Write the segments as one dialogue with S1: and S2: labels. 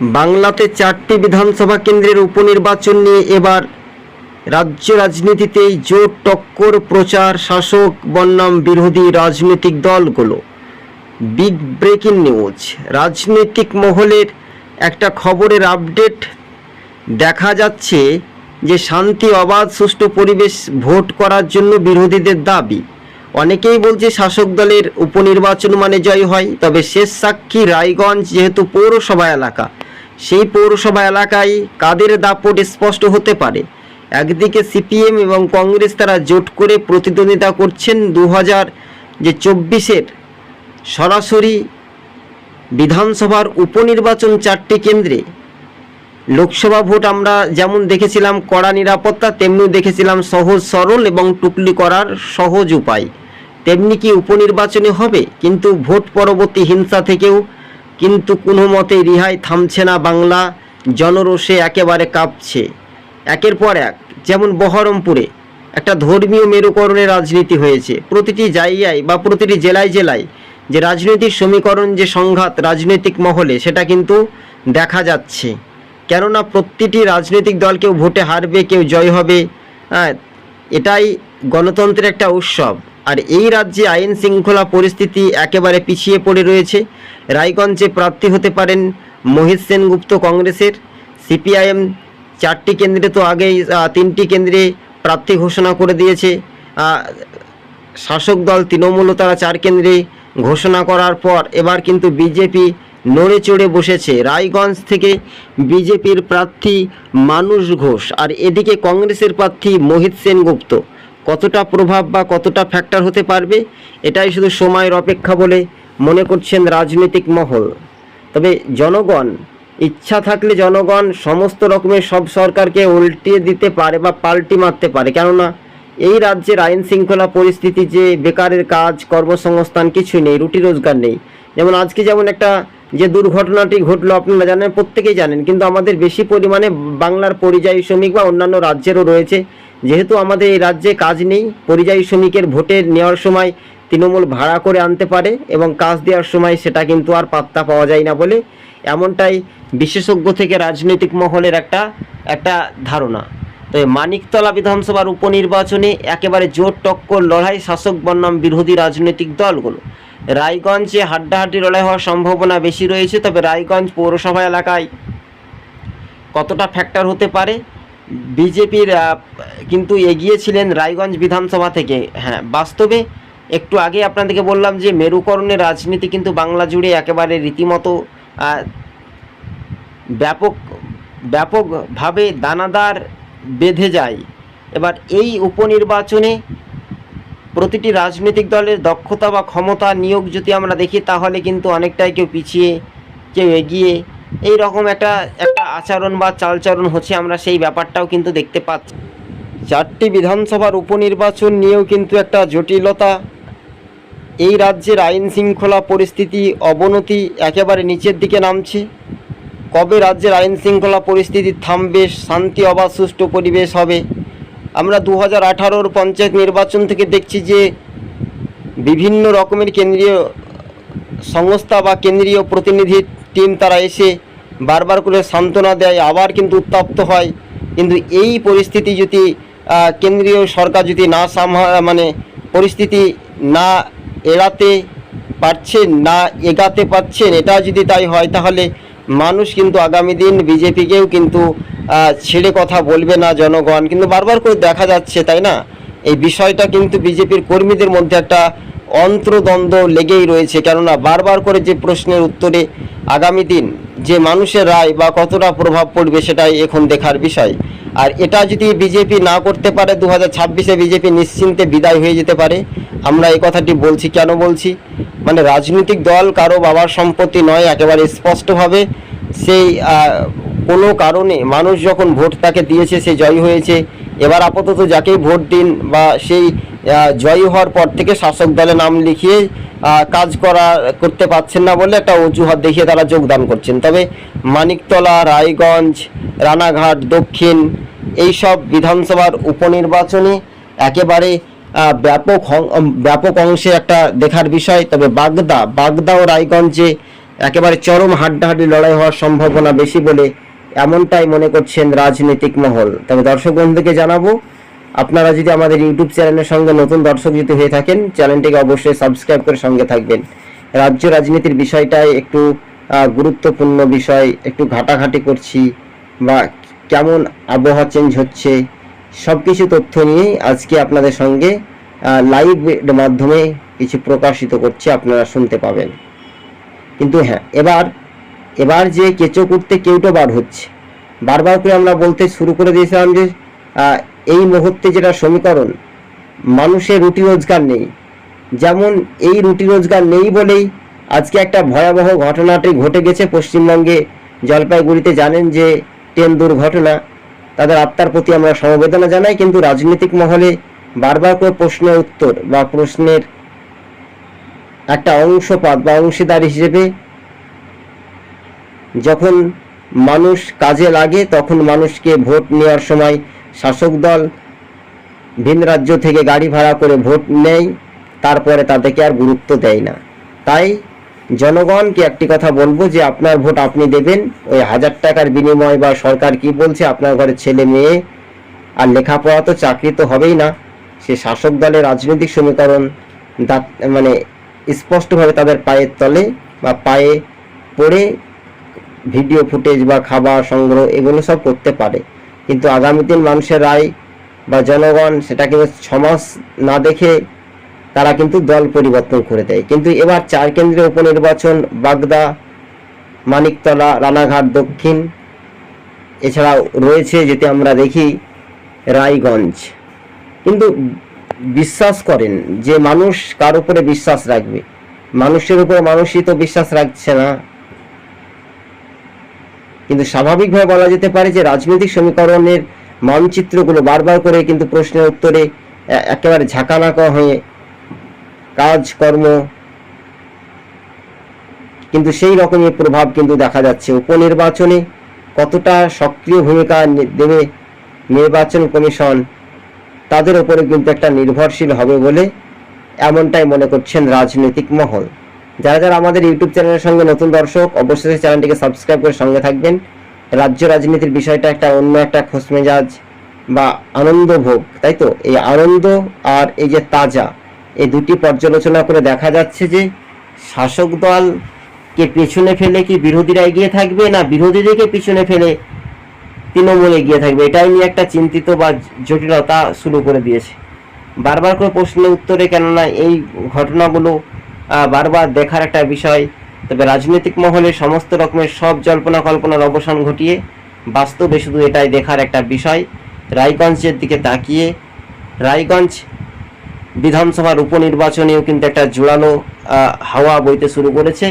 S1: বাংলাতে চারটি বিধানসভা কেন্দ্রের উপনির্বাচন নিয়ে এবার রাজ্য রাজনীতিতেই জোর টক্কর প্রচার, শাসক বনাম বিরোধী রাজনৈতিক দলগুলো। বিগ ব্রেকিং নিউজ রাজনৈতিক মহলের একটা খবরের আপডেট। দেখা যাচ্ছে যে শান্তি, অবাধ, সুষ্ঠু পরিবেশ ভোট করার জন্য বিরোধীদের দাবি। অনেকেই বলছে শাসক দলের উপনির্বাচন মানে জয় হয়, তবে শেষ সাক্ষী রায়গঞ্জ যেহেতু পৌরসভা এলাকা সেই পৌরসভা এলাকায় কাদের দাপট স্পষ্ট হতে পারে? একদিকে সিপিএম এবং কংগ্রেস তারা জোট করে প্রতিদ্বন্দ্বিতা করছেন দু হাজার যে চব্বিশের সরাসরি বিধানসভার উপনির্বাচন চারটি কেন্দ্রে। লোকসভা ভোট আমরা যেমন দেখেছিলাম কড়া নিরাপত্তা, তেমনি দেখেছিলাম সহজ সরল এবং টুকলি করার সহজ উপায়। তেমনি কি উপনির্বাচনে হবে? কিন্তু ভোট পরবর্তী হিংসা থেকেও কিন্তু কোনো মতে রিহাই থামছে না বাংলা। জনরোষে একেবারে কাঁপছে। একের পর এক, যেমন বহরমপুরে একটা ধর্মীয় মেরুকরণের রাজনীতি হয়েছে। প্রতিটি জায়গায় বা প্রতিটি জেলায় জেলায় যে রাজনৈতিক সমীকরণ, যে সংঘাত, রাজনৈতিক মহলে, সেটা কিন্তু দেখা যাচ্ছে। কেননা প্রতিটি রাজনৈতিক দল কেউ ভোটে হারবে, কেউ জয় হবে হ্যাঁ এটাই গণতন্ত্রের একটা উৎসব। আর এই রাজ্যে আইন শৃঙ্খলা পরিস্থিতি একেবারে পিছিয়ে পড়ে রয়েছে। রায়গঞ্জে প্রার্থী হতে পারেন মোহিত সেনগুপ্ত কংগ্রেসের। সিপিআইএম চারটি কেন্দ্রে তো আগেই তিনটি কেন্দ্রে প্রার্থী ঘোষণা করে দিয়েছে। শাসক দল তৃণমূলও তারা চার কেন্দ্রে ঘোষণা করার পর এবার কিন্তু বিজেপি নড়ে চড়ে বসেছে। রায়গঞ্জ থেকে বিজেপির প্রার্থী মানুষ ঘোষ আর এদিকে কংগ্রেসের প্রার্থী মোহিত সেনগুপ্ত। কতটা প্রভাব বা কতটা ফ্যাক্টর হতে পারবে, এটাই শুধু সময়ের অপেক্ষা বলে মনে করছেন রাজনৈতিক মহল। তবে জনগণ, ইচ্ছা থাকলে জনগণ সমস্ত রকমের সব সরকারকে উল্টিয়ে দিতে পারে বা পাল্টি মারতে পারে। কেননা, এই রাজ্যের আইন শৃঙ্খলা পরিস্থিতি যে বেকারের কাজ, কর্মসংস্থান কিছুই নেই, রুটি রোজগার নেই। যেমন আজকে যেমন একটা যে দুর্ঘটনাটি ঘটলো, আপনারা জানেন, প্রত্যেকেই জানেন, কিন্তু আমাদের বেশি পরিমাণে বাংলার পরিযায়ী শ্রমিক বা অন্যান্য রাজ্যেরও রয়েছে। যেহেতু আমাদের এই রাজ্যে কাজ নেই, পরিযায়ী শ্রমিকের ভোটে নেওয়ার সময় তৃণমূল ভাড়া করে আনতে পারে এবং কাজ দেওয়ার সময় সেটা কিন্তু আর পাত্তা পাওয়া যায় না বলে এমনটাই বিশেষজ্ঞ থেকে রাজনৈতিক মহলের একটা একটা ধারণা। তো মানিকতলা বিধানসভার উপনির্বাচনে একেবারে জোর টক্কর লড়াই শাসক বনাম বিরোধী রাজনৈতিক দলগুলো। রায়গঞ্জে হাড্ডাহাড্ডি লড়াই হওয়ার সম্ভাবনা বেশি রয়েছে, তবে রায়গঞ্জ পৌরসভা এলাকায় কতটা ফ্যাক্টর হতে পারে বিজেপির কিন্তু এগিয়েছিলেন রায়গঞ্জ বিধানসভা থেকে। হ্যাঁ বাস্তবে একটু আগে আপনাদেরকে বললাম যে মেরুকরণের রাজনীতি কিন্তু বাংলা জুড়ে একেবারে রীতিমতো ব্যাপক, ব্যাপকভাবে দানাদার বেঁধে যায়। এবার এই উপনির্বাচনে প্রতিটি রাজনৈতিক দলের দক্ষতা বা ক্ষমতা নিয়োগ যদি আমরা দেখি, তাহলে কিন্তু অনেকটাই কেউ পিছিয়ে, কেউ এগিয়ে এই রকম একটা একটা আচরণ বা চালচরণ হচ্ছে আমরা সেই ব্যাপারটাও কিন্তু দেখতে পাচ্ছি। চারটি বিধানসভার উপনির্বাচন নিয়েও কিন্তু একটা জটিলতা। এই রাজ্যের আইন শৃঙ্খলা পরিস্থিতি, অবনতি একেবারে নিচের দিকে নামছে। কবে রাজ্যের আইন শৃঙ্খলা পরিস্থিতি থামবে, শান্তি অবাধ সুষ্ঠু পরিবেশ হবে? আমরা দু হাজার আঠারোর পঞ্চায়েত নির্বাচন থেকে দেখছি যে, বিভিন্ন রকমের কেন্দ্রীয় সংস্থা বা কেন্দ্রীয় প্রতিনিধি টিম তারা এসে বারবার করে সান্ত্বনা দেয়, আবার কিন্তু উত্তপ্ত হয়। কিন্তু এই পরিস্থিতি যদি কেন্দ্রীয় সরকার যদি না সামহা মানে পরিস্থিতি না এড়াতে পারছেন, না এগাতে পারছেন, এটা যদি তাই হয়, তাহলে মানুষ কিন্তু আগামী দিন বিজেপিকেও কিন্তু ছেড়ে কথা বলবে না জনগণ। কিন্তু বারবার করে দেখা যাচ্ছে, তাই না? এই বিষয়টা কিন্তু বিজেপির কর্মীদের মধ্যে একটা অন্তর্দ্বন্দ্ব লেগেই রয়েছে। কেননা বারবার করে যে প্রশ্নের উত্তরে আগামী দিন যে মানুষের রায় বা কতটা প্রভাব পড়বে সেটাই এখন দেখার বিষয়। আর এটা যদি বিজেপি না করতে পারে দু হাজার ছাব্বিশে বিজেপি নিশ্চিন্তে বিদায় হয়ে যেতে পারে, আমরা এই কথাটি বলছি, কেন বলছি? মানে রাজনৈতিক দল কারও বাবার সম্পত্তি নয়, একেবারে স্পষ্টভাবে। সেই কোনো কারণে মানুষ যখন ভোট তাকে দিয়েছে, সে জয়ী হয়েছে। এবার আপাতত যাকেই ভোট দিন বা সেই জয়ী হওয়ার পর থেকে শাসক দলে নাম লিখিয়ে কাজ করা, করতে পারছেন না বলে একটা অজুহাত দেখিয়ে তারা যোগদান করছেন। তবে মানিকতলা, রায়গঞ্জ, রানাঘাট, দক্ষিণ, এইসব বিধানসভার উপনির্বাচনে একেবারে ব্যাপক ব্যাপক অংশে একটা দেখার বিষয়। তবে বাগদা বাগদা ও রায়গঞ্জে একেবারে চরম হাড্ডাহাড্ডি লড়াই হওয়ার সম্ভাবনা বেশি বলে এমনটাই মনে করছেন রাজনৈতিক মহল। তবে দর্শক বন্ধুকে জানাব আপনারা যদি আমাদের ইউটিউব চ্যানেলের সঙ্গে নতুন দর্শক যদি হয়ে থাকেন, চ্যানেলটিকে অবশ্যই সাবস্ক্রাইব করে সঙ্গে থাকবেন। রাজ্য রাজনীতির বিষয়টাই একটু গুরুত্বপূর্ণ বিষয়, একটু ঘাটাঘাটি করছি বা কেমন আবহাওয়া চেঞ্জ হচ্ছে সব কিছু তথ্য নিয়েই আজকে আপনাদের সঙ্গে লাইভ মাধ্যমে কিছু প্রকাশিত করছি, আপনারা শুনতে পাবেন। কিন্তু হ্যাঁ এবার এবার যে কেঁচো করতে কেউটো বার হচ্ছে, বারবার করে আমরা বলতে শুরু করে দিয়েছিলাম যে এই মুহূর্তে যেটা সমীকরণ, মানুষের রুটি রোজগার নেই। যেমন এই রুটি রোজগার নেই বলেই আজকে একটা ভয়াবহ ঘটনাটি ঘটে গেছে পশ্চিমবঙ্গে। জলপাইগুড়িতে জানেন যে ট্রেন দুর্ঘটনা, তাদের আত্মার প্রতি আমরা সমবেদনা জানাই, কিন্তু রাজনৈতিক মহলে বারবার করে প্রশ্নের উত্তর বা প্রশ্নের একটা অংশপাত বা অংশীদার হিসেবে যখন মানুষ কাজে লাগে, তখন মানুষকে ভোট নেওয়ার সময় শাসক দল ভিন রাজ্য থেকে গাড়ি ভাড়া করে ভোট নেয়, তারপরে তাদেরকে আর গুরুত্ব দেয় না। তাই জনগণকে একটি কথা বলব যে আপনার ভোট আপনি দেবেন, ওই হাজার টাকার বিনিময় বা সরকার কি বলছে আপনার ঘরে ছেলে মেয়ে আর লেখাপড়া তো চাকরি তো হবেই না। সে শাসক দলের রাজনৈতিক সমীকরণ দা- মানে স্পষ্টভাবে তাদের পায়ের তলে বা পায়ে পড়ে ভিডিও ফুটেজ বা খাবার সংগ্রহ এগুলো সব করতে পারে। কিন্তু আগামী দিন মানুষের রায় বা জনগণ সেটাকে ছমাস না দেখে তারা কিন্তু দল পরিবর্তন করে দেয়। কিন্তু এবার চার কেন্দ্রের উপনির্বাচন, বাগদা, মানিকতলা, রানাঘাট, দক্ষিণ, এছাড়াও রয়েছে যেটি আমরা দেখি, রায়গঞ্জ। কিন্তু বিশ্বাস করেন যে মানুষ কার উপরে বিশ্বাস রাখবে? মানুষের উপর মানুষই তো বিশ্বাস রাখছে না। কিন্তু স্বাভাবিকভাবে বলা যেতে পারে যে রাজনৈতিক সমীকরণের মানচিত্রগুলো বারবার করে কিন্তু প্রশ্নের উত্তরে একেবারে ঝাঁকানাকা হয়ে কাজকর্ম কিন্তু সেই রকমের প্রভাব কিন্তু দেখা যাচ্ছে। উপনির্বাচনে কতটা সক্রিয় ভূমিকা দেবে নির্বাচন কমিশন, তাদের উপরে কিন্তু একটা নির্ভরশীল হবে বলে এমনটাই মনে করছেন রাজনৈতিক মহল। যারা যারা আমাদের ইউটিউব চ্যানেলের সঙ্গে নতুন দর্শক, অবশ্যই চ্যানেলটিকে সাবস্ক্রাইব করে সঙ্গে থাকবেন। রাজ্য রাজনীতির বিষয়টা একটা অন্য একটা খোঁজমেজাজ বা আনন্দ ভোগ, তাই তো? এই আনন্দ আর এই যে তাজা, এই দুটি পর্যালোচনা করে দেখা যাচ্ছে যে শাসক দলকে পেছনে ফেলে কি বিরোধীরা এগিয়ে থাকবে না বিরোধীদেরকে পিছনে ফেলে তৃণমূল এগিয়ে থাকবে? এটাই নিয়ে একটা চিন্তিত বা জটিলতা শুরু করে দিয়েছে। বারবার করে প্রশ্নের উত্তরে কেননা এই ঘটনাগুলো বারবার দেখার একটা বিষয়। তবে রাজনৈতিক মহলে সমস্ত রকমের সব জল্পনা কল্পনার অবসান ঘটিয়ে বাস্তবে শুধু এটাই দেখার একটা বিষয়। রায়গঞ্জের দিকে তাকিয়ে রায়গঞ্জ বিধানসভার উপনির্বাচনেও কিন্তু একটা জোরালো হাওয়া বইতে শুরু করেছে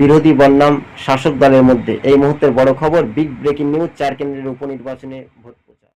S1: বিরোধী বন্যাম শাসক দলের মধ্যে। এই মুহূর্তের বড় খবর বিগ ব্রেকিং নিউজ চার কেন্দ্রের উপনির্বাচনে ভোট